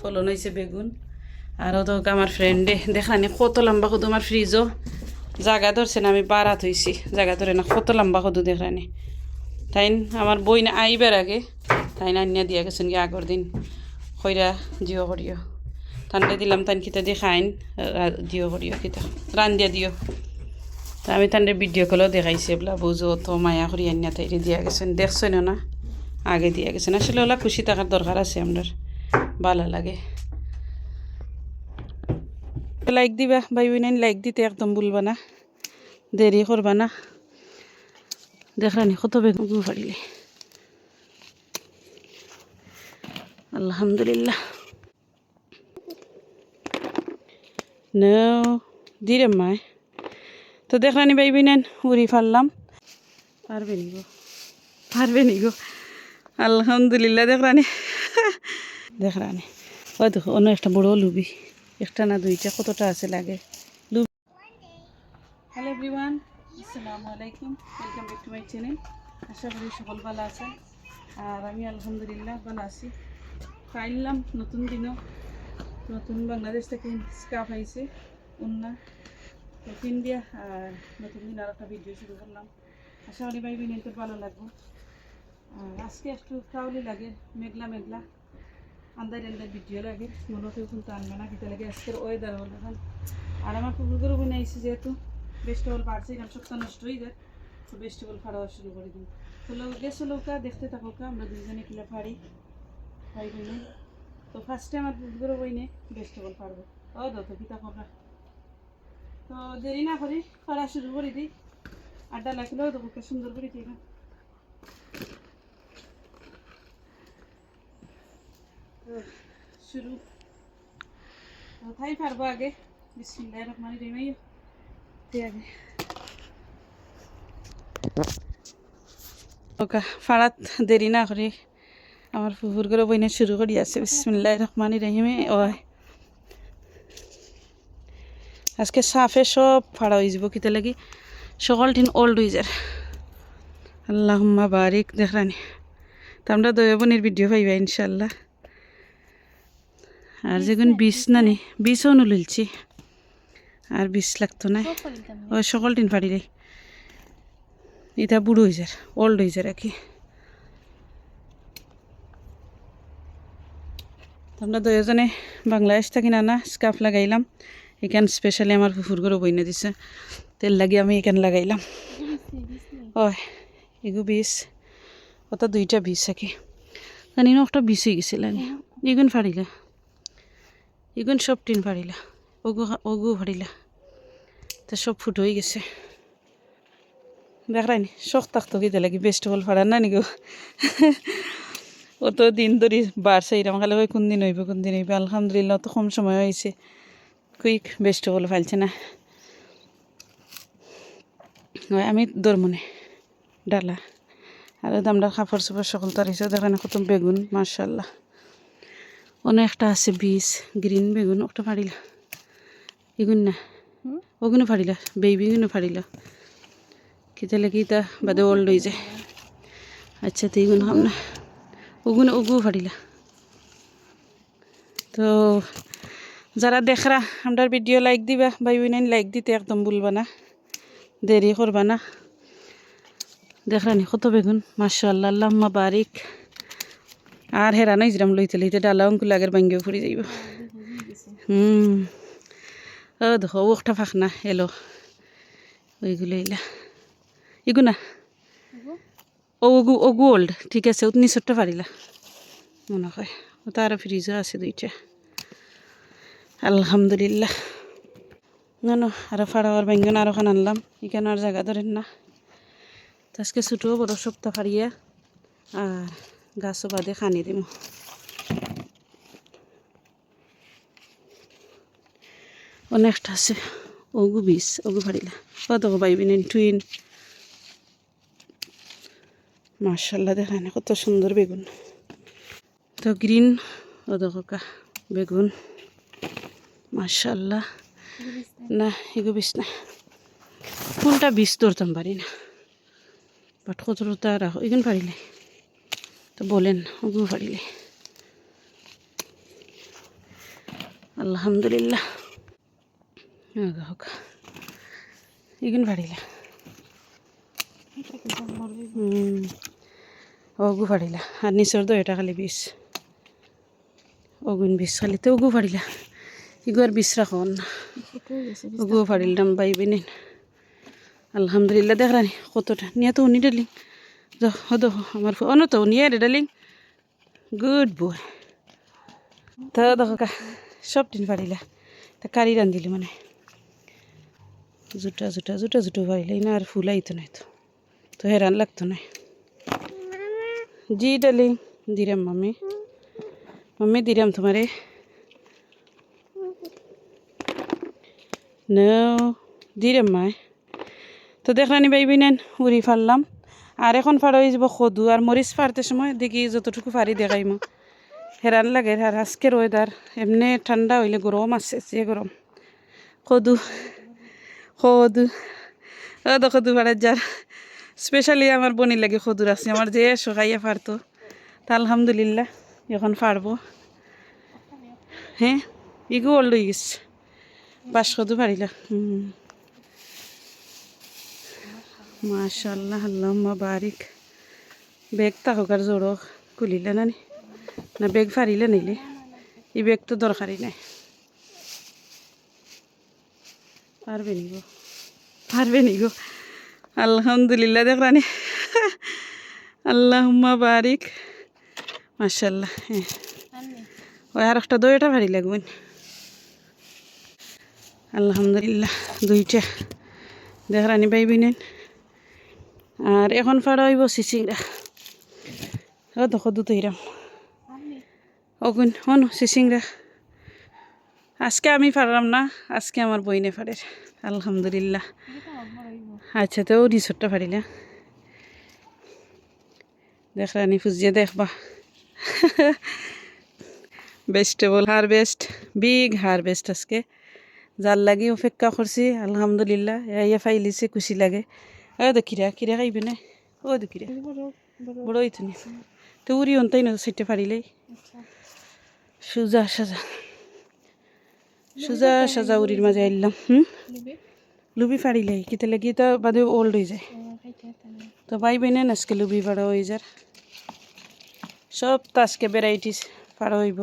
ফলন হয়েছে বেগুন। আরও তো আমার ফ্রেন্ডে দেখলানি কত লম্বা কদু আমার ফ্রিজও জায়গা ধরছে না, আমি বারাত হয়েছি জায়গা ধরে না, কত লম্বা কদু দেখলানি তাই আমার বই না আইবার আগে তাই না আনিয়া দিয়া গেছেন গিয়ে আগর দিন। খৈরা জিও করিও। তানলে দিলাম তান কিতা দিয়ে খাইন দিও করিও কিতা। রান দিয়া দিও। তা আমি তানরে ভিডিও কলেও দেখাইছে, বলা বুঝো তো মায়া করি আনিয়া তাইরে দিয়া গেছেন। দেখছেন না, আগে দিয়া গেছেন। আসলে ওলা খুশি থাকার দরকার আছে আপনার ভালো লাগে। লাইক দিবা, ভাই বোন লাইক দিতে একদম ভুলবা না। দেরি করবা না। দেখরানি কত বেগুন ফাড়িলে আলহামদুলিল্লাহ। নো দিরে মায়। তো দেখরানি ভাই বোন উড়ি ফারলাম পারবে নি গো। পারবে নি গো। আলহামদুলিল্লাহ দেখরানি দেখরানি ওই দেখো, অন্য একটা বড় লুবি। একটা না দুইটা, কতটা আছে লাগে? লুবি হ্যালো এভরিওয়ান আসসালামু আলাইকুম। Welcome back to my channel আশা করি সকল ভালো আছেন। আর আমি আলহামদুলিল্লাহ ভালো আছি। পাইলাম নতুন দিনও। নতুন বাংলাদেশ থেকে স্কাফ আইছে, উন্না ইন্ডিয়া আর নতুন দিন আর একটা ভিডিও শুরু করলাম। আশা করি ভাই বোন ভালো লাগবে। আজকে একটু কাউলি লাগে মেঘলা মেঘলা আন্দার আন্দার ভিডিও লাগে মনে কেউ কিন্তু আনবে না কিতা লাগে আজকের ওয়েদার হলো এখন। আর আমার কুকুরগুলো বনে আইসি যেহেতু। ভেজিটেবল পারছে এখানে সপ্তাহ নষ্ট হয়ে যায়। তো ভেজিটেবল ফাড়াও শুরু করে দিই তো লোক গেছো লোকা দেখতে থাকুকা, আমরা দুজনে কিলা ফাড়ি ফাড়ি কিনে। তো ফার্স্টে আমার কুকুরগুলো বইনে ভেজিটেবল ফাড়বো ও দত কিতা খবরা তো দেরি না করি ফাড়া শুরু করে দিই আড্ডা লাগলেও তো সুন্দর করে দিই শুরু কোথায় পারব আগে বিসমিল্লাহির রহমানির রহিম আগে ওকা দেরি না করে আমার ফুফুর করে বইনে শুরু করি আছে আজকে সাফে সব ফাড়া হয়ে যাব কিতে লাগি সকল দিন ওল্ড হয়ে যায় আল্লাহ বারিক দেখরানি তা আমরা দয়াবনির ভিডিও পাইবা ইনশাল্লাহ আর যেগুন বিষ নানি, বিষও নুলিলছি। আর বিষ লাগতো না। ওই সকল দিন পারিলে এটা বুড়ো হয়ে যার ওল্ড হয়ে যার আর কি আমরা দুজনে বাংলাদেশ থাকি না না, স্কাফ লাগাইলাম। এখান স্পেশালি আমার ফুফুর করে বইনে দিছে। তেল লাগি আমি এখান লাগাইলাম। ওই, এগু বিষ। ওটা দুইটা বিষ আর কি জানি না একটা বিষ হয়ে গেছিল এগুন ফাড়িলা এগুন সব টিন ফাড়িলা ওগু ওগু ফাড়িলা তা সব ফুট হয়ে গেছে। দেখরাইনি শখ থাকতো কি লাগি বেস্ট হল ফাড়ার না নিগো। অত দিন ধরে বাড়ছে এরকম খালি ওই কোন দিন হইব, কোন দিন হইব। আলহামদুলিল্লাহ, অত কম সময় হয়েছে। কুইক বেস্ট ফাইলছে না। হয় আমি দরমনে, ডালা। আর আমরা কাপড় চোপড় সকল তারিছে দেখেন, কত বেগুন মার্শাল্লাহ অনেকটা আছে বীজ গ্রিন বেগুন ওটা ফাড়িলা। এগুন না ওগুলো ফাড়িলা বেবিগুলো ফাড়িলা। কিতা লাগে ইতা বাদে ওল্ড হয়ে যায়। আচ্ছা তো এগুলো হাম না। ওগুলো ওগু ফাড়িলা। তো যারা দেখরা আমার ভিডিও লাইক দিবা ভাই বোন লাইক দিতে একদম ভুলবা না। দেরি করবা না। দেখরানি কত বেগুন মাশাল্লাহ আল্লাহ বারিক। আর হেরা নাই যেরাম লইতে লইতে ডালা অঙ্কুল আগের ভাঙ্গিও ফুরি যাইব। হুম। ও দেখো ওটা ফাঁক না এলো। ওইগুলো এলা। এগু না ও ওগু ওগু ওল্ড ঠিক আছে ও নিচরটা পারিলা। মনে হয়। ও তার ফ্রিজও আছে দুইটা। আলহামদুলিল্লাহ। না না আরও ফাড়াওয়ার ভাঙ্গন আরও খান আনলাম। এখানে আর জায়গা ধরেন না। তো আজকে ছোটো বড় সপ্তাহ ফাড়িয়া আর গাছও বাদে খানি দিম অনেকটা আছে, ওগু বিষ ওগু ফাড়িলা কত পাইবি টুইন মার্শাল্লাহ দেখানে কত সুন্দর বেগুন। তো গ্রিন ও দেখো বেগুন। মার্শাল্লাহ না, এগু বিষ না। কোনটা বিষ ধরতাম পারি না। বাট কতটা রাখো, এগুন পারিলে। তো বলেন ওগুলো পারিলে আলহামদুলিল্লাহ। হোক। ইগুন ফাড়িলা ওগু ফাড়িলা আর নিচর তো এটা খালি বিষ। ওগুন বিষ খালি। তো ওগু ফাড়িলা ইগু আর বিষ রাখন ওগু ফাড়িলাম বাই বিনিন আলহামদুলিল্লাহ দেখ রানি, কতটা। নিয়ে তো উনি ডালিং। দেখো আমার অন্য তো নিয়ে রে ডালিং গুড বয়। তো দেখো সব দিন ফাড়িলা। তা কারি রান্ধিলি মানে। জুটা জুটা জুটা জুটো ফাড়িলে না আর ফুল আইতো নাই তো। তো হেরান লাগতো না জি ডালিং দিরাম মাম্মি মাম্মি দিরাম তোমারে। No, দিরাম মায়। তো দেখলানি বাইবি নেন উড়ি ফারলাম আর এখন ফাড়া হয়ে যাব সদু আর মরিচ ফাড়তে সময় দেখি যতটুকু ফাড়ি দেখাই মো। হেরান লাগে আর আজকের ওয়েদার এমনি ঠান্ডা হইলে গরম আছে, যে গরম। সদু সদু ও তো সদু ফাড়ার যার স্পেশালি আমার বনি লাগে সদুর আছে, আমার যে শোকাইয়া ফাড়তো। তা আলহামদুলিল্লাহ, এখন ফাড়বো। হ্যাঁ? ইগু ওল্ড হয়ে গেছে। বাস সদু ফাড়িলা। হুম। মাশাল্লাহ আল্লাহ বারিক। বেগ তাহকার জোড়ো খুলিলে না নি? বেগ ফারিলে নিলে এই বেগ তো দরকারই নাই। পারবে নি গো? পারবে নি গো? আলহামদুলিল্লাহ দেখলানি আল্লাহ বারিক। মাশাল্লাহ হ্যাঁ। ওই আর একটা দইটা ভারী লাগবে আলহামদুলিল্লাহ, দুইটা। দেখরানি পাইবি নেন আর এখন ফাড়া হইব চিচিংরা ও দেখো দুটো হিরাম অগুন হন চিচিংরা আজকে আমি ফাড়লাম না, আজকে আমার বইনে ফাড়ের আলহামদুলিল্লাহ। আচ্ছা তো রিসোর্টটা ফাড়িলা। দেখরানি ফুজিয়ে দেখবা। ভেজিটেবল হারভেস্ট বিগ হারভেস্ট আজকে। যার লাগি অপেক্ষা করছি, আলহামদুলিল্লাহ ইয়া ফাইলিছে, খুশি লাগে। ও তো কিরা খাইবে না ও তো কিরা বড় হইতো নি তো উড়ি অন্তাই না সেটে ফাড়িলেই সুজা সাজা সুজা সাজা উড়ির মাঝে আইলাম হুম লুবি ফাড়িলেই কিতে লাগি তো বাদে ওল্ড হয়ে যায় তো পাইবে না আজকে লুবি ফাড়া হয়ে যার সব তো আজকে ভ্যারাইটিস ফাড়া হইব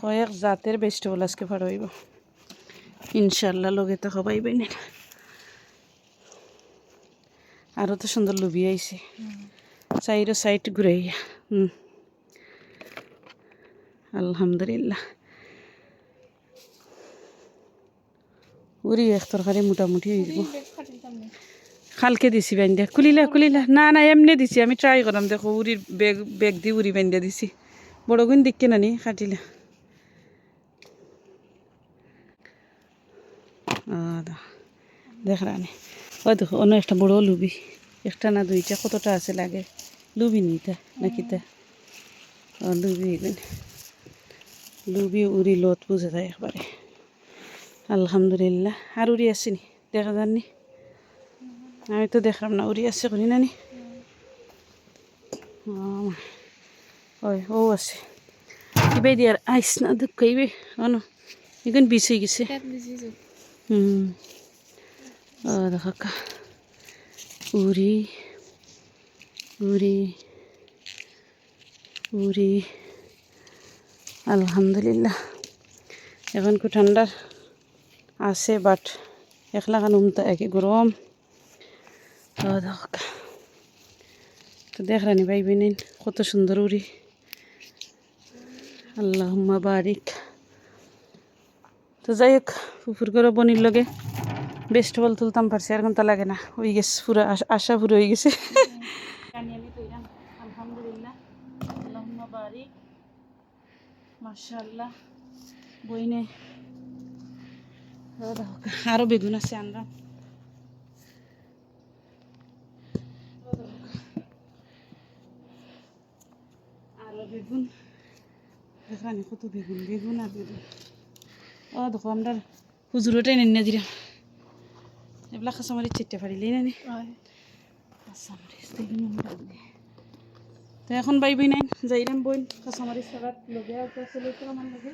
কয়েক জাতের ভেজিটেবল আজকে ফাড়া হইব ইনশাল্লাহ লগে তো খাবাইবে না আরও তো সুন্দর লুবি আইছে। সাইড ঘুরাইয়া হুম আলহামদুলিল্লাহ। উড়ি এক তরকারি মোটামুটি হয়ে যাব খালকে দিছি বান্ধে খুলিলা খুলিলা। না না, এমনি দিছি। আমি ট্রাই করলাম। দেখো উড়ির বেগ বেগ দি উড়ি বান্ধে দিছি। বড় গুণ দিকে নানি কাটিলা। দেখ রানি। ওই দেখো অন্য একটা বড় লুবি। একটা না দুইটা কতটা আছে লাগে? লুবি নিতা নাকি তা? লুবি লুবি উড়ি লত বুঝে যায় একবারে। আলহামদুলিল্লাহ। আর উড়ি আসিনি দেখা যাননি আমি তো দেখলাম না উড়ি আছে করি নানি ওই ও আছে। কিবাই দিয়ার আইস না দুঃখ কইবে অন এখন হয়ে গেছে। হুম। কা উড়ি উড়ি উড়ি আলহামদুলিল্লাহ এখন খুব ঠান্ডার আছে বাট একলা খান উমতা একে গরম। তো দেখরানি পাইবি নিন কত সুন্দর উড়ি। আল্লাহ বারিক। তো যাই হোক পুকুর করে বনির লগে। বেস্ট বল তুলতাম পারছি, আর কোনটা লাগে না। হয়ে গেছে, পুরো আশা পুরো হয়ে গেছে। মাশাআল্লাহ, বইনে আরও বেগুন আছে, আনলাম। আরও বেগুন। এখানে কত বেগুন বেগুন আর বেগুন। ও দেখো আমরা হুজুরটাই নেন দিলাম। এইবিলাক কাঁচামারি চেটে ফাৰিলেই নানি কাঁচামারি তো এখন বাইবি নাই যাইলাম বইন কাঁচামারি চালাত লগে আছে আমার লাগে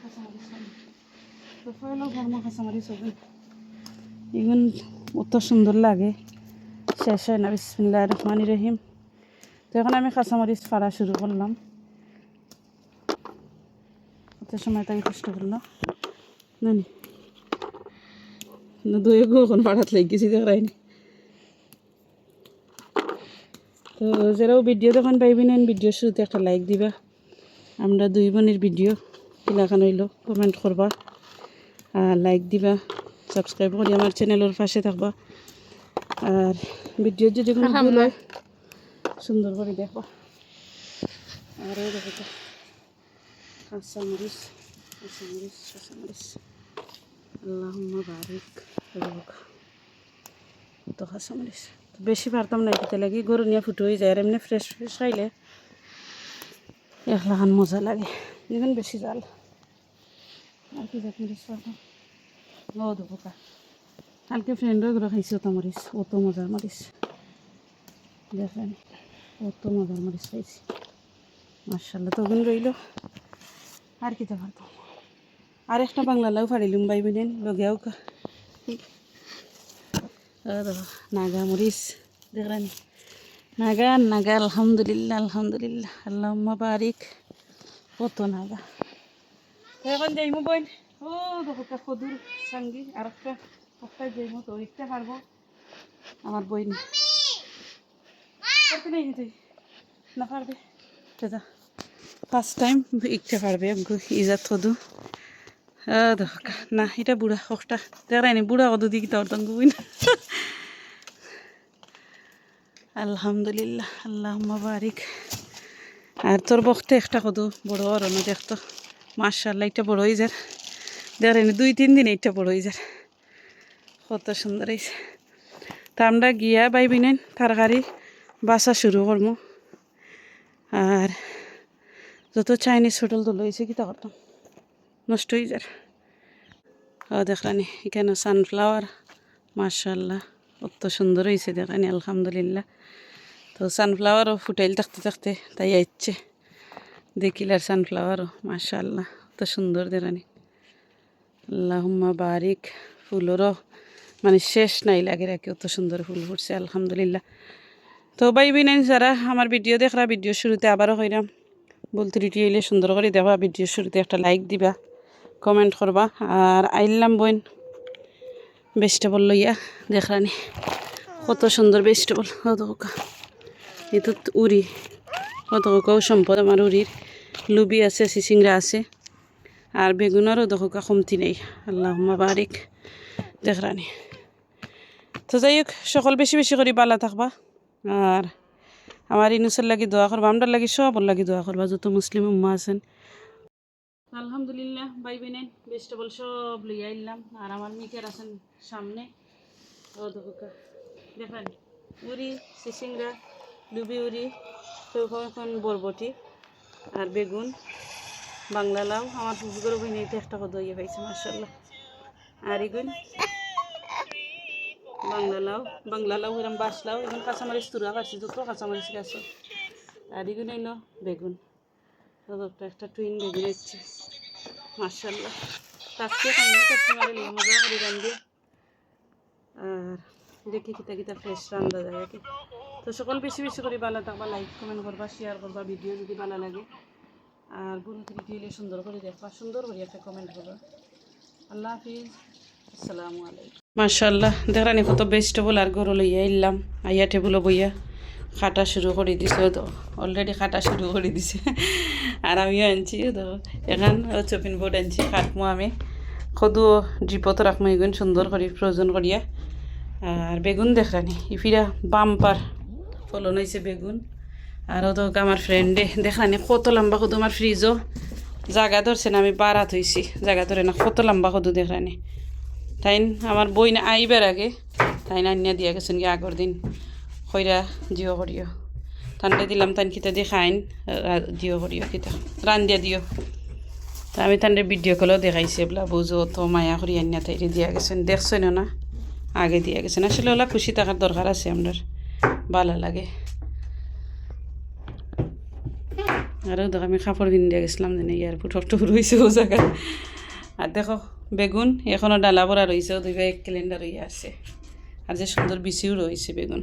কাঁচামরিচ তো ফেলো কাঁচামরিচ হবে এগুন অত সুন্দর লাগে শেষ হয় না বিসমিল্লাহ রহমান রহিম তো এখন আমি কাঁচামরিচ ফাড়া শুরু করলাম অত সময় তাকে কষ্ট করল নানি না দুয়ে গো এখন ফাড়াত লাগিয়েছি দেখাইনি তো যারাও ভিডিও দেখুন পাইবি নেন ভিডিও শুরুতে একটা লাইক দিবা। আমরা দুই বোনের ভিডিও কিলাখান হইল কমেন্ট করবা। আর লাইক দিবা সাবস্ক্রাইব করি আমার চ্যানেলের পাশে থাকবা। আর ভিডিও যদি কোনো ভুল হয় সুন্দর করে দেখবা। আর দেখো কাঁচামরিচ কাঁচামরিচ কাঁচামরিচ। আল্লাহুম্মা বারিক রোগ। তো কাঁচামরিচ তো বেশি পারতাম না খেতে লাগি গরু নিয়ে ফুটো হয়ে যায় আর এমনি ফ্রেশ ফ্রেশ খাইলে একলাখান মজা লাগে। যেমন বেশি জাল। আর কি মরিচ পারতাম? ও দুপোকা কালকে ফ্রেন্ডও করে খাইছে ওটা মরিচ অত মজার মরিচ। দেখেন অত মজার মরিচ খাইছি। মার্শাল্লাহ তো ওগুন রইল। আর কিতে পারতাম? আর একটা বাংলা লাউ ফাড়িলুম বাই বিনেন লগেও নাগা মরিচ দেখলেন নাগা নাগা আলহামদুলিল্লাহ আলহামদুলিল্লাহ আল্লাহ বারিক কত নাগা এখন যাইমু বইন ও দেখো কদুর সঙ্গী আর একটা একটা যাইমু তো ইচ্ছা পারব আমার বই করতে নেই তুই না পারবে ফার্স্ট টাইম ইচ্ছা পারবে ইজাত দেখো না, এটা বুড়া কষ্টা দেখাই নি বুড়া কদু দিকে তোর তঙ্গ বই না। আলহামদুলিল্লাহ আল্লাহ বারিক আর তোর বক্তে একটা কদু বড় না দেখতো মার্শাল্লাহ এটা বড় হয়ে যার দেখেন দুই, তিন দিন এটা বড় হয়ে যার কত সুন্দর হয়েছে তা আমরা গিয়া বাইবি নেন তরকারি বাসা শুরু করব আর যত চাইনিজ হোটেল তো লইছে কি তা করতাম নষ্ট হয়ে যার ও দেখলানি, এখানে সানফ্লাওয়ার মার্শাল্লাহ অত সুন্দর হয়েছে দেখানি, আলহামদুলিল্লাহ। তো সানফ্লাওয়ারও ফুটাইল থাকতে থাকতে তাই আইচ্ছে। দেখিলার সানফ্লাওয়ারও মাশাল্লাহ অত সুন্দর দেখানি। আল্লাহুম্মা বারিক, ফুলেরও মানে শেষ নাই লাগে রাখি অত সুন্দর ফুল ফুটছে, আলহামদুলিল্লাহ। তো বাইবি নাই যারা আমার ভিডিও দেখরা, ভিডিও শুরুতে আবারও কইরাম, বলতে রিটি এলে সুন্দর করে দেবা, ভিডিও শুরুতে একটা লাইক দিবা। কমেন্ট করবা। আর আইলাম বইন ভেজিটেবল লইয়া দেখরানি। কত সুন্দর ভেজিটেবল কত কোকা। এতো উড়ি কত কাউ সম্পদ। আমার উড়ির লুবি আছে চিচিংরা আছে। আর বেগুনেরও দোকা কমতি নেই। আল্লাহ বারিক দেখরানি। তো যাই হোক, সকল বেশি বেশি করে বালা থাকবা। আর আমার ইনুসের লাগি দোয়া করবা আমরা লাগি সবর লাগি দোয়া করবা। যত মুসলিম উম্মা আছেন আলহামদুলিল্লাহ বাই বেনেন ভেজিটেবল সব লইয়া আইলাম। আর আমার মিকের আছেন সামনে। দেখানি, উড়ি চিচিংরা লুবি উড়ি এখন বরবটি আর বেগুন, বাংলা লাউ। আমার পুকুরের বই নিতে একটা কত ইয়ে পাইছে মার্শাল্লাহ আর এগুন বাংলা লাউ বাংলা লাউ এরম বাস লাউ এখন কাঁচামরিচ তুরা কাটছি যত কাঁচামরিচ গাছ। আর এগুন এলো বেগুন। একটা টুইন মার্শাল্লাহ মজা আর দেখি কিতা ফ্রেশ তো সকল বেশি বেশি লাইক কমেন্ট করবা শেয়ার করবা ভিডিও আর সুন্দর করে দেখবা, সুন্দর কমেন্ট করবা। আল্লাহ হাফিজ। আসসালামু আলাইকুম। মাশাল্লাহ দেখানি কত ভেজিটেবল আর গরু লইয়া এলাম। আইয়া টেবুলও বইয়া। খাটা শুরু করে দিছে তো। অলরেডি খাটা শুরু করে দিছে। আর আমিও আনছি তো। এখন চপিন বোর্ড আনছি, কাটমো আমি। সদু ড্রিপত রাখমো এগুন সুন্দর করে প্রয়োজন করিয়া আর বেগুন দেখরানি ইফিরা বাম্পার ফলন হয়েছে বেগুন। আর তো আমার ফ্রেন্ডে দেখলানি কত লম্বা কদু আমার ফ্রিজও জায়গা ধরছে না, আমি বারাত হয়েছি জায়গা ধরে না, কত লম্বা কদু দেখলানি তাই আমার বই না আইবার আগে। তাই আনিয়া দিয়া গেছেন কি আগর দিন। খৈরা দিও করিও তানলে দিলাম তান কিতা দিয়ে খাইন দিও করিও রান দিয়া দিও তা আমি তানরে ভিডিও কলেও দেখাইছে বলা বুঝো তো মায়া করি আনিয়া তাই দিয়া গেছেন দেখছেন না আগে দিয়া গেছেন আসলে ওলা খুশি থাকার দরকার আছে আপনার ভালো লাগে আরও দেখো আমি কাপড় কিনে গেছিলাম জানি ইয়ার ফুটক টুক রয়েছে ও জায়গায় আর দেখো বেগুন এখনও ডালা ভরা রয়েছে দুই এক ক্যালেন্ডার হয়ে আছে আর যে সুন্দর বিচিও রয়েছে বেগুন